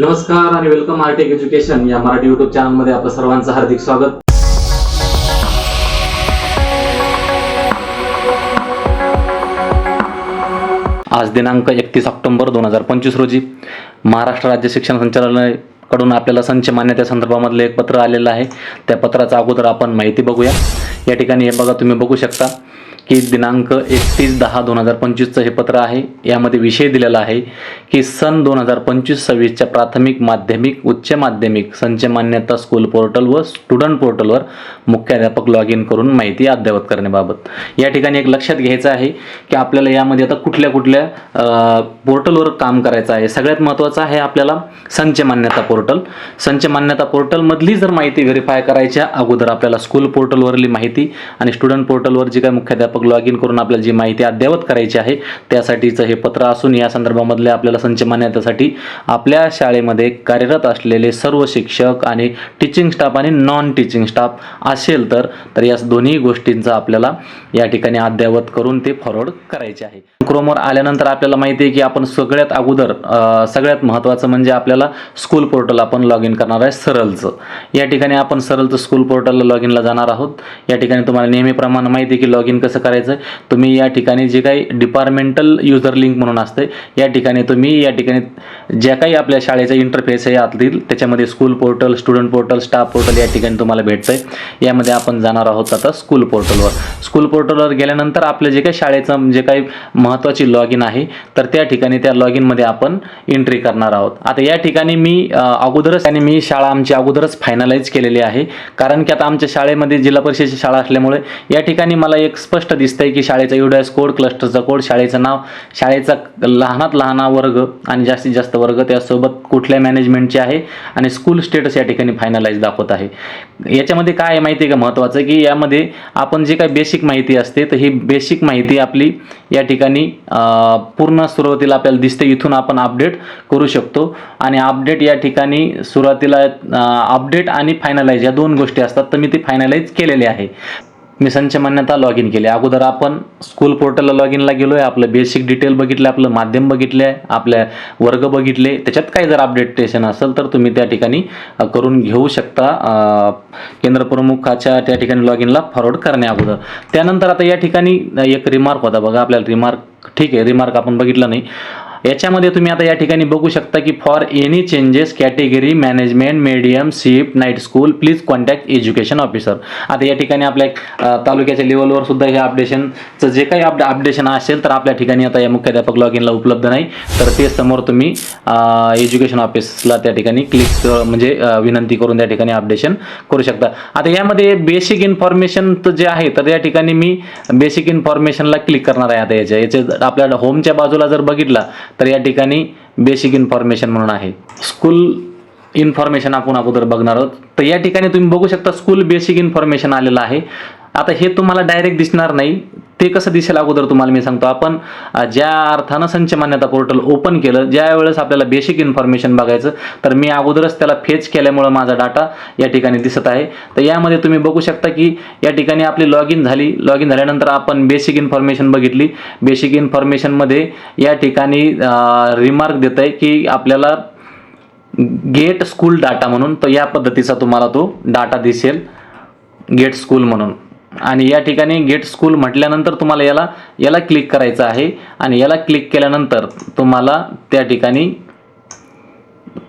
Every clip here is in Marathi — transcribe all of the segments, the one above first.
नमस्कार आणि वेलकम आरटेक एज्युकेशन या मराठी युट्यूब चॅनलमध्ये आपलं सर्वांचं हार्दिक स्वागत. आज दिनांक एकतीस ऑक्टोबर दोन हजार पंचवीस रोजी महाराष्ट्र राज्य शिक्षण संचालनालयकडून आपल्याला संच मान्यते संदर्भामधलं एक पत्र आलेलं आहे. त्या पत्राचा अगोदर आपण माहिती बघूया. या ठिकाणी हे बघा तुम्ही बघू शकता. की दिनांक एकतीस दहा दोन हजार पंचवीसचं हे पत्र आहे. यामध्ये विषय दिलेला आहे की सन दोन हजार पंचवीस सव्वीसच्या प्राथमिक माध्यमिक उच्च माध्यमिक संच मान्यता स्कूल पोर्टल व स्टुडंट पोर्टलवर मुख्याध्यापक लॉग इन करून माहिती अद्ययावत करण्याबाबत. या ठिकाणी एक लक्षात घ्यायचं आहे की आपल्याला यामध्ये आता कुठल्या कुठल्या पोर्टलवर काम करायचं आहे. सगळ्यात महत्त्वाचं आहे आपल्याला संच मान्यता पोर्टल. संच मान्यता पोर्टलमधली जर माहिती व्हेरीफाय करायच्या अगोदर आपल्याला स्कूल पोर्टलवरली माहिती आणि स्टुडंट पोर्टलवर जी काय मुख्याध्यापक लॉग इन करून आपल्याला जी माहिती अद्ययावत करायची आहे त्यासाठीचं हे पत्र असून या संदर्भामधले आपल्याला संच मान्यतेसाठी आपल्या शाळेमध्ये कार्यरत असलेले सर्व शिक्षक आणि टीचिंग स्टाफ आणि नॉन टीचिंग स्टाफ असेल तर तर या दोन्ही गोष्टींचा आपल्याला या ठिकाणी अद्ययावत करून ते फॉरवर्ड करायचे आहे. क्रोमवर आल्यानंतर आपल्याला माहिती आहे की आपण सगळ्यात अगोदर सगळ्यात महत्त्वाचं म्हणजे आपल्याला स्कूल पोर्टल आपण लॉग इन करणार आहे सरळचं या ठिकाणी आपण सरळचं स्कूल पोर्टलला लॉग इनला जाणार आहोत. या ठिकाणी तुम्हाला नेहमीप्रमाणे माहिती आहे की लॉग इन कसं करायचं. तुम्ही या ठिकाणी जे काही डिपार्टमेंटल युजर लिंक म्हणून असते या ठिकाणी तुम्ही या ठिकाणी ज्या काही आपल्या शाळेचा इंटरफेस आहे आतील त्याच्यामध्ये school portal student portal staff portal या ठिकाणी तुम्हाला भेटतंय. यामध्ये आपण जाणार आहोत आता स्कूल पोर्टलवर स्कूल पोर्टलवर गेल्यानंतर आपलं जे काही शाळेचं जे काही महत्त्वाची लॉग इन आहे तर त्या ठिकाणी त्या लॉग इनमध्ये आपण एंट्री करणार आहोत. आता या ठिकाणी मी अगोदरच आणि मी शाळा आमची अगोदरच फायनलाइज केलेली आहे. कारण की आता आमच्या शाळेमध्ये जिल्हा परिषदेची शाळा असल्यामुळे या ठिकाणी मला एक स्पष्ट दिसतंय की शाळेचा युडायस कोड क्लस्टरचा कोड शाळेचं नाव शाळेचा लहानात लहाना वर्ग आणि जास्तीत जास्त वर्ग त्यासोबत कुठल्या मॅनेजमेंटचे आहे आणि स्कूल स्टेटस या ठिकाणी फायनलाइज दाखवत आहे. याच्यामध्ये काय आहे माहिती आहे का महत्त्वाचं की यामध्ये आपण जे काही बेसिक माहिती असते तर ही बेसिक माहिती आपली या ठिकाणी पूर्ण सुरुवातीला आपल्याला दिसते. इथून आपण अपडेट करू शकतो. आणि अपडेट या ठिकाणी सुरुवातीला अपडेट आणि फायनलाइज या दोन गोष्टी असतात तर मी ते फायनलाइज केलेले आहे. मी संच मान्यता लॉग इन केली. अगोदर आपण स्कूल पोर्टलला लॉग इनला गेलो आहे आपलं बेसिक डिटेल बघितलं आपलं माध्यम बघितले आहे आपल्या वर्ग बघितले. त्याच्यात काही जर अपडेटेशन असेल तर तुम्ही त्या ठिकाणी करून घेऊ शकता. केंद्र प्रमुखाच्या त्या ठिकाणी लॉग इनला फॉरवर्ड करण्या अगोदर. त्यानंतर आता या ठिकाणी एक रिमार्क होता बघा. आपल्याला रिमार्क ठीक आहे रिमार्क आपण बघितला नाही. याच्यामध्ये तुम्ही आता या ठिकाणी बघू शकता की for any changes category management medium shift night school please contact education officer आता या ठिकाणी आपल्या तालुक्याच्या लेवलवर सुद्धा हे अपडेशनचं जे काही अपडे अपडेशन असेल तर आपल्या ठिकाणी आता या मुख्याध्यापक लॉग इनला उपलब्ध नाही. तर ते समोर तुम्ही एज्युकेशन ऑफिसला त्या ठिकाणी क्लिक म्हणजे विनंती करून त्या ठिकाणी अपडेशन करू शकता. आता यामध्ये बेसिक इन्फॉर्मेशन जे आहे तर या ठिकाणी मी बेसिक इन्फॉर्मेशनला क्लिक करणार आहे आता याच्या याचे आपल्या होमच्या बाजूला जर बघितला तर या ठिकाणी बेसिक इन्फॉर्मेशन म्हणून आहे. स्कूल इन्फॉर्मेशन आपण अगोदर बघणार आहोत. तर या ठिकाणी तुम्ही बघू शकता स्कूल बेसिक इन्फॉर्मेशन आलेलं आहे. आता हे तुम्हाला डायरेक्ट दिसणार नाही. ते कसं दिसेल अगोदर तुम्हाला मी सांगतो. आपण ज्या अर्थानं संच मान्यता पोर्टल ओपन केलं ज्या वेळेस आपल्याला बेसिक इन्फॉर्मेशन बघायचं तर मी अगोदरच त्याला फेच केल्यामुळं माझा डाटा या ठिकाणी दिसत आहे. तर यामध्ये तुम्ही बघू शकता की या ठिकाणी आपली लॉग इन झाली. लॉग इन झाल्यानंतर आपण बेसिक इन्फॉर्मेशन बघितली. बेसिक इन्फॉर्मेशनमध्ये या ठिकाणी रिमार्क देत आहे की आपल्याला गेट स्कूल डाटा म्हणून तर या पद्धतीचा तुम्हाला तो डाटा दिसेल. गेट स्कूल म्हणून. आणि या ठिकाणी गेट स्कूल म्हटल्यानंतर तुम्हाला याला याला क्लिक करायचं आहे. आणि याला क्लिक केल्यानंतर तुम्हाला त्या ठिकाणी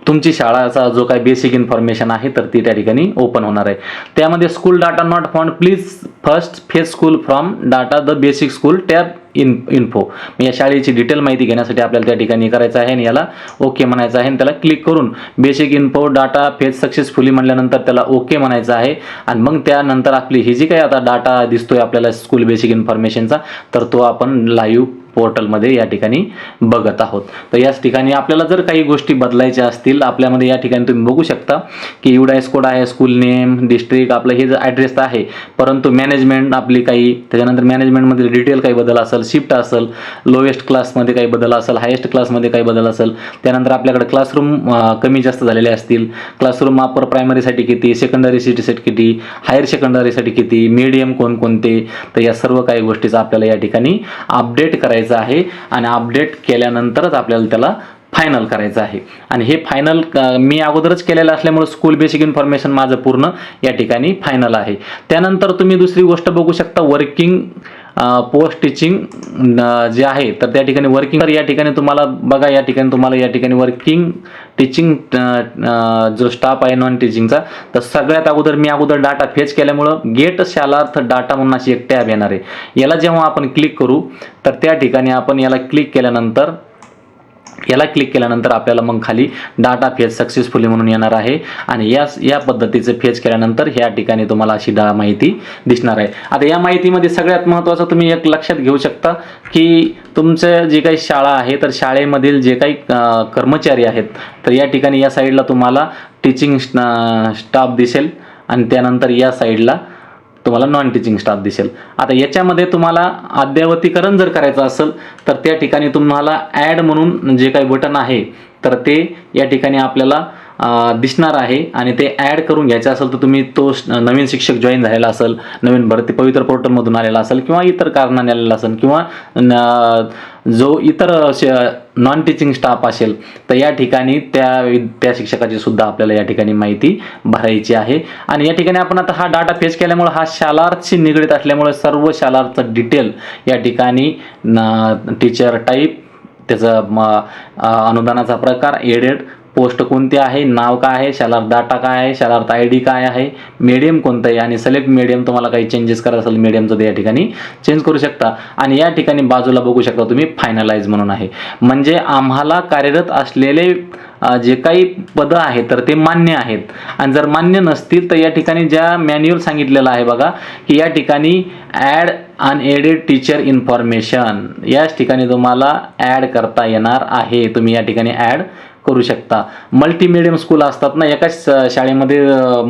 तुमची शाळाचा जो काही बेसिक इन्फॉर्मेशन आहे तर ती त्या ठिकाणी ओपन होणार आहे. त्यामध्ये school data not found please first fetch school from data the basic school tab in info या शाळेची डिटेल माहिती घेण्यासाठी आपल्याला त्या ठिकाणी करायचं आहे आणि याला ओके म्हणायचं आहे आणि त्याला क्लिक करून basic info data fetched successfully म्हटल्यानंतर त्याला ओके म्हणायचं आहे. आणि मग त्यानंतर आपली ही जी काही आता डाटा दिसतोय आपल्याला स्कूल बेसिक इन्फॉर्मेशनचा तर तो आपण लाईव्ह पोर्टलमध्ये या ठिकाणी बघत आहोत. तर याच ठिकाणी आपल्याला जर काही गोष्टी बदलायच्या असतील आपल्यामध्ये या ठिकाणी तुम्ही बघू शकता की युडायस कोड आहे स्कूल नेम डिस्ट्रिक्ट आपलं हे जे ॲड्रेस आहे परंतु मॅनेजमेंट आपली काही त्याच्यानंतर मॅनेजमेंटमध्ये डिटेल काही बदल असेल शिफ्ट असेल लोएस्ट क्लासमध्ये काही बदल असेल हायेस्ट क्लासमध्ये काही बदल असेल त्यानंतर आपल्याकडे क्लासरूम कमी जास्त झालेले असतील. क्लासरूम अपर प्रायमरीसाठी किती सेकंडरी सिटीसाठी किती हायर सेकंडरीसाठी किती मीडियम कोणकोणते? तर या सर्व काही गोष्टीचा आपल्याला या ठिकाणी अपडेट करायचं आहे आणि अपडेट केल्यानंतरच आपल्याला त्याला फायनल करायचं आहे. आणि हे फायनल मी अगोदरच केलेलं असल्यामुळे स्कूल बेसिक इन्फॉर्मेशन माझं पूर्ण या ठिकाणी फायनल आहे. त्यानंतर तुम्ही दुसरी गोष्ट बघू शकता वर्किंग पोस्ट टीचिंग जे आहे तर त्या ठिकाणी वर्किंग या ठिकाणी तुम्हाला बघा या ठिकाणी तुम्हाला या ठिकाणी वर्किंग टीचिंग जो स्टाफ आहे नॉन टीचिंगचा तर सगळ्यात अगोदर मी अगोदर डाटा फेच केल्यामुळं गेट शालार्थ डाटा म्हणून अशी एक टॅब येणार आहे. याला जेव्हा आपण क्लिक करू तर त्या ठिकाणी आपण याला क्लिक केल्यानंतर याला क्लिक केल्यानंतर आपल्याला मग खाली डाटा फेज सक्सेसफुली म्हणून येणार आहे. आणि या या पद्धतीचे फेज केल्यानंतर ह्या ठिकाणी तुम्हाला अशी डा माहिती दिसणार आहे. आता या माहितीमध्ये सगळ्यात महत्त्वाचं तुम्ही एक लक्षात घेऊ शकता की तुमचं जे काही शाळा आहे तर शाळेमधील जे काही कर्मचारी आहेत तर या ठिकाणी या साईडला तुम्हाला टीचिंग स्टाफ दिसेल. आणि त्यानंतर या साईडला तुम्हाला नॉन टीचिंग स्टाफ दिसेल. आता याच्यामध्ये तुम्हाला अद्यावतीकरण जर करायचं असेल तर त्या ठिकाणी तुम्हाला ॲड म्हणून जे काही बटन आहे तर ते या ठिकाणी आपल्याला दिसणार आहे आणि ते ॲड करून घ्यायचं असेल तर तुम्ही तो नवीन शिक्षक जॉईन झालेला असेल नवीन भरती पवित्र पोर्टलमधून आलेला असेल किंवा इतर कारणाने आलेला असेल किंवा न- जो इतर नॉन टीचिंग स्टाफ असेल तर या ठिकाणी त्या त्या शिक्षकाची सुद्धा आपल्याला या ठिकाणी माहिती भरायची आहे. आणि या ठिकाणी आपण आता हा डाटा फेच केल्यामुळे हा शालार्थशी निगडीत असल्यामुळे सर्व शालार्थचं डिटेल या ठिकाणी टीचर टाईप त्याचं म अनुदानाचा प्रकार एडेड पोस्ट कोणती आहे नाव काय आहे शालार्थ डाटा काय आहे शालार्थ आय डी काय आहे मीडियम कोणतं आहे आणि सिलेक्ट मीडियम तुम्हाला काही चेंजेस करायचं असेल मीडियमचं तर या ठिकाणी चेंज करू शकता. आणि या ठिकाणी बाजूला बघू शकता तुम्ही फायनलाइज म्हणून आहे. म्हणजे आम्हाला कार्यरत असलेले जे काही पदं आहेत तर ते मान्य आहेत. आणि जर मान्य नसतील तर या ठिकाणी ज्या मॅन्युअल सांगितलेलं आहे बघा की या ठिकाणी ॲड अनएडेड टीचर इन्फॉर्मेशन याच ठिकाणी तुम्हाला ॲड करता येणार आहे. तुम्ही या ठिकाणी ॲड करू शकता. मल्टीमिडियम स्कूल असतात ना एकाच शाळेमध्ये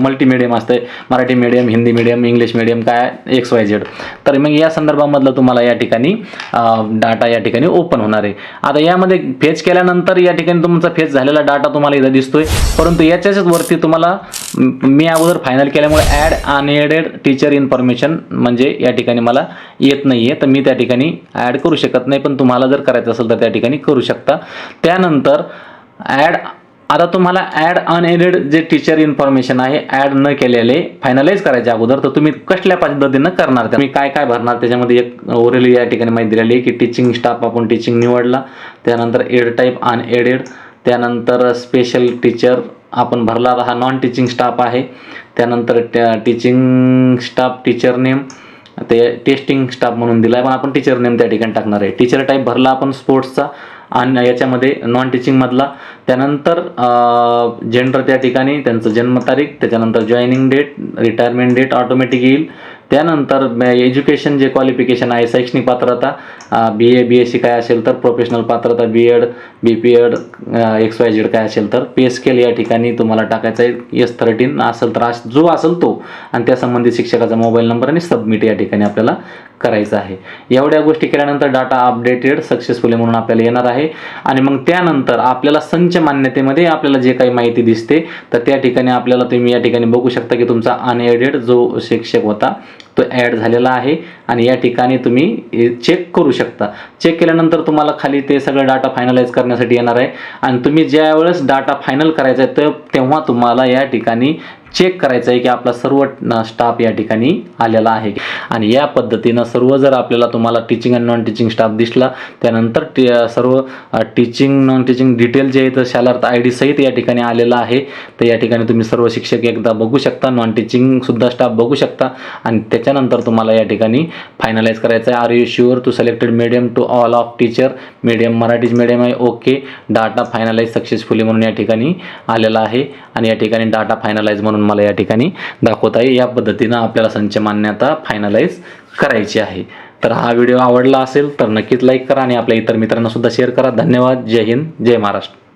मल्टीमिडियम असतं असते Marathi medium Hindi medium English medium काय एक्स वाय झेड तर मग या संदर्भामधलं तुम्हाला या ठिकाणी डाटा या ठिकाणी ओपन होणार आहे. आता यामध्ये फेच केल्यानंतर या ठिकाणी तुमचा फेच झालेला डाटा तुम्हाला इथं दिसतोय. परंतु याच्याच वरती तुम्हाला मी अगोदर फायनल केल्यामुळे ॲड अनएडेड टीचर इन्फॉर्मेशन म्हणजे या ठिकाणी मला येत नाही आहे तर मी त्या ठिकाणी ॲड करू शकत नाही पण तुम्हाला जर करायचं असेल तर त्या ठिकाणी करू शकता. त्यानंतर ॲड आता तुम्हाला ॲड अनएडेड जे टीचर इन्फॉर्मेशन आहे ॲड न केलेले फायनलाइज करायच्या अगोदर तर तुम्ही कसल्या पद्धतीनं करणार त्या? तुम्ही काय काय भरणार त्याच्यामध्ये एक ओरली या ठिकाणी माहिती दिलेली आहे की टीचिंग स्टाफ आपण टीचिंग निवडला त्यानंतर एड टाईप अनएडेड त्यानंतर स्पेशल टीचर आपण भरला हा नॉन टीचिंग स्टाफ आहे त्यानंतर टीचिंग स्टाफ टीचर नेम ते टेस्टिंग स्टाफ म्हणून दिला आहे पण आपण टीचर नेम त्या ठिकाणी टाकणार आहे टीचर टाईप भरला आपण स्पोर्ट्सचा आणि याच्यामध्ये नॉन टीचिंगमधला त्यानंतर जेंडर त्या ठिकाणी त्यांचं जन्मतारीख त्याच्यानंतर joining date retirement date automatic येईल. त्यानंतर एज्युकेशन जे क्वालिफिकेशन आहे शैक्षणिक पात्रता बी ए बी एस सी काय असेल तर प्रोफेशनल पात्रता B Ed B P Ed X Y Z काय असेल तर पे स्केल या ठिकाणी तुम्हाला टाकायचा आहे. एस थर्टीन असेल तर अस- जो असेल तो. आणि त्या संबंधित शिक्षकाचा मोबाईल नंबर आणि सबमिट या ठिकाणी आपल्याला करायचं आहे. एवढ्या गोष्टी केल्यानंतर डाटा अपडेटेड सक्सेसफुली म्हणून आपल्याला येणार आहे. आणि मग त्यानंतर आपल्याला संच मान्यतेमध्ये आपल्याला जे काही माहिती दिसते तर त्या ठिकाणी आपल्याला तुम्ही या ठिकाणी बघू शकता की तुमचा अनएडेड जो शिक्षक होता तो ॲड झालेला आहे आणि या ठिकाणी तुम्ही चेक करू शकता. चेक केल्यानंतर तुम्हाला खाली ते सगळं डाटा फायनलाइज करण्यासाठी येणार आहे. आणि तुम्ही ज्या वेळेस डाटा फायनल करायचा आहे तर तेव्हा तुम्हाला या ठिकाणी चेक करायचं आहे की आपला सर्व स्टाफ या ठिकाणी आलेला आहे. आणि या पद्धतीनं सर्व जर आपल्याला तुम्हाला teaching and non teaching staff दिसला त्यानंतर टी सर्व टीचिंग नॉन टीचिंग डिटेल जे आहे तर शालार्थ आय डी सहित या ठिकाणी आलेला आहे तर या ठिकाणी तुम्ही सर्व शिक्षक एकदा बघू शकता नॉन टीचिंगसुद्धा स्टाफ बघू शकता. आणि त्याच्यानंतर तुम्हाला या ठिकाणी फायनलाइज करायचं आहे are you sure to selected medium to all of teacher medium Marathis medium आहे ओके डाटा फायनलाइज सक्सेसफुली म्हणून या ठिकाणी आलेला आहे. आणि या ठिकाणी डाटा फायनलाइज म्हणून मला या ठिकाणी दाखवता येईल या पद्धतीनं आपल्याला संच मान्यता फायनलाइज करायची आहे. तर हा व्हिडिओ आवडला असेल तर नक्कीच लाईक करा आणि आपल्या इतर मित्रांना सुद्धा शेअर करा. धन्यवाद. जय हिंद. जय महाराष्ट्र.